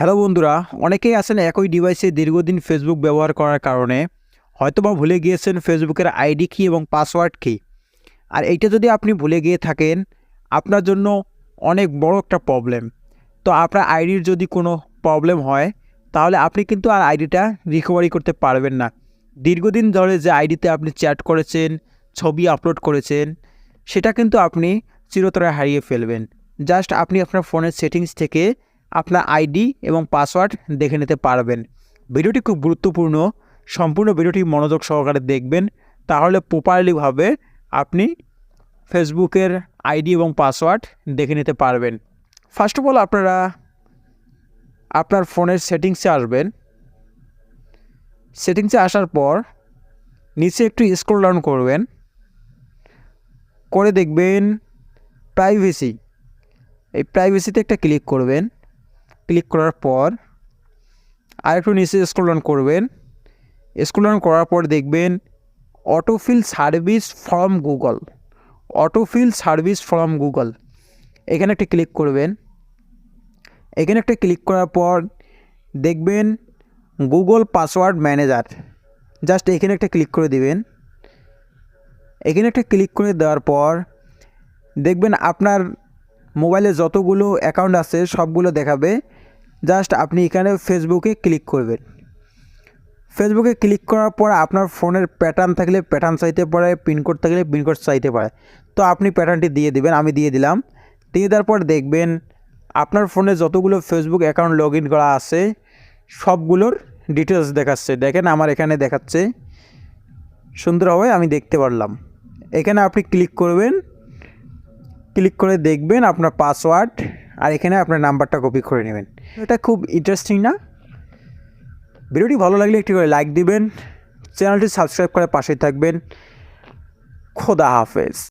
Hello বন্ধুরা, অনেকেই আছেন একই ডিভাইসে দীর্ঘদিন ফেসবুক ব্যবহার করার কারণে। হয়তোবা ভুলে গিয়েছেন ফেসবুকের আইডি কি এবং পাসওয়ার্ড কী আর এইটা যদি আপনি ভুলে গিয়ে থাকেন, আপনার জন্য অনেক বড় একটা প্রবলেম তো আপনার আইডির যদি কোনো প্রবলেম হয়, তাহলে আপনি কিন্তু আর আইডিটা রিকভারি করতে পারবেন না। দীর্ঘদিন ধরে যে আইডিতে আপনি চ্যাট করেছেন, ছবি আপলোড করেছেন, সেটা কিন্তু আপনি চিরতরে হারিয়ে ফেলবেন। জাস্ট আপনি আপনার ফোনের সেটিংস থেকে আপনার আইডি এবং পাসওয়ার্ড দেখে নিতে পারবেন। ভিডিওটি খুব গুরুত্বপূর্ণ। সম্পূর্ণ ভিডিওটি মনোযোগ সহকারে দেখবেন। তাহলে প্রপারলিভাবে আপনি ফেসবুকের আইডি এবং পাসওয়ার্ড দেখে নিতে পারবেন। ফার্স্ট অফ অল আপনারা আপনার ফোনের সেটিংসে আসবেন। সেটিংসে আসার পর নিচে একটু স্ক্রল ডাউন করবেন। করে দেখবেন প্রাইভেসি এই প্রাইভেসিতে একটা ক্লিক করবেন। ক্লিক করার পর আর একটু নিচে স্ক্রল ডাউন করবেন। স্ক্রল ডাউন করার পর দেখবেন autofill service from Google autofill service from Google এখানে একটা ক্লিক করবেন। এখানে একটা ক্লিক করার পর দেখবেন গুগল পাসওয়ার্ড ম্যানেজার জাস্ট এখানে একটা ক্লিক করে দিবেন। এখানে একটা ক্লিক করে দেওয়ার পর দেখবেন আপনার মোবাইলে যতগুলো অ্যাকাউন্ট আছে সবগুলো দেখাবে। জাস্ট আপনি এখানে ফেসবুকে ক্লিক করবেন। ফেসবুকে ক্লিক করার পর আপনার ফোনের প্যাটার্ন থাকলে প্যাটার্ন চাইতে পারে পিনকোড থাকলে পিনকোড চাইতে পারে। তো আপনি প্যাটার্নটি দিয়ে দিবেন, আমি দিয়ে দিলাম। দিয়ে দেওয়ার পর দেখবেন আপনার ফোনে যতগুলো ফেসবুক অ্যাকাউন্ট লগ করা আছে, সবগুলোর ডিটেলস দেখাচ্ছে। দেখেন আমার এখানে দেখাচ্ছে সুন্দরভাবে আমি দেখতে পারলাম। এখানে আপনি ক্লিক করবেন, ক্লিক করে দেখবেন আপনার পাসওয়ার্ড। আর এখানে আপনার নাম্বারটা কপি করে নেবেন। এটা খুব ইন্টারেস্টিং না? ভিডিওটি ভালো লাগলে একটি করে লাইক দিবেন। চ্যানেলটি সাবস্ক্রাইব করে পাশে থাকবেন। খোদা হাফেজ।